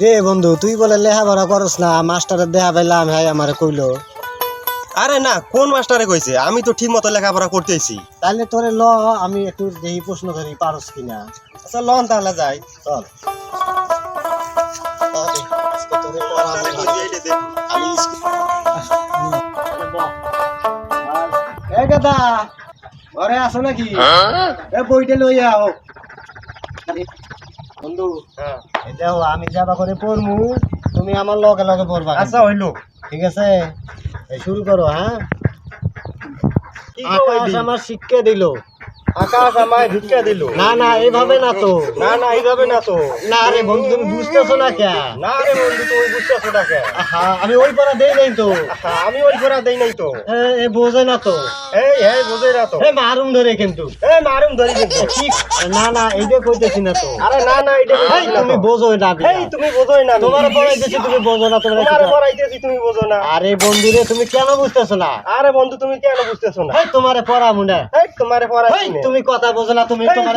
রে বন্ধু তুই বলে লেখাপড়া করস না মাস্টারের দেহা পাইলাম হ্যাঁ আমারে কইলো। আরে না কোন মাস্টারে কইছে? আমি তো ঠিক মতো লেখাপড়া করতেছি তাহলে তোরে ল আমি একটু দেখি প্রশ্ন করি পারস কিনা? আচ্ছা লন তাহলে যাই। চল। এ গাদা ঘরে আছো নাকি? এ বইটা লই আও। বন্ধু হ্যাঁ। আমি যাবা করে পড়মু তুমি আমার লগে লগে পড়বা আচ্ছা হইল ঠিক আছে এই শুরু করো হ্যাঁ কি আকাশ? আমার শিক্ষা দিল আকাশ আমায় ভিক্ষা দিল না না এইভাবে না তো। না না এইভাবে না তো। না রে বন্ধু তুমি বুঝতেছো না কে? না রে বন্ধু তুমি বুঝতেছো না কে? আমি ওই পড়া দেই নাই তো। আমি ওই দেই নাই তো। এ, এ বোঝে না তো। এই এই বোঝে না তো। এ মারুম ধরে কিন্তু। এই মারুম ধরি কিন্তু। না না এইটা কইতেছি না তো। আরে না না এটা এই তুমি বোঝোই না এই তুমি বোঝোই না তোমার পড়াইতেছি তুমি বোঝো না তোমার পড়াইতেছি তুমি বোঝো না। আরে বন্ধু রে তুমি কেন বুঝতেছো না? আরে বন্ধু তুমি কেন বুঝতেছো না? এই তোমারে পড়ামু না এই তোমারে না। তুমি কথা বোঝো না তুমি তোমার.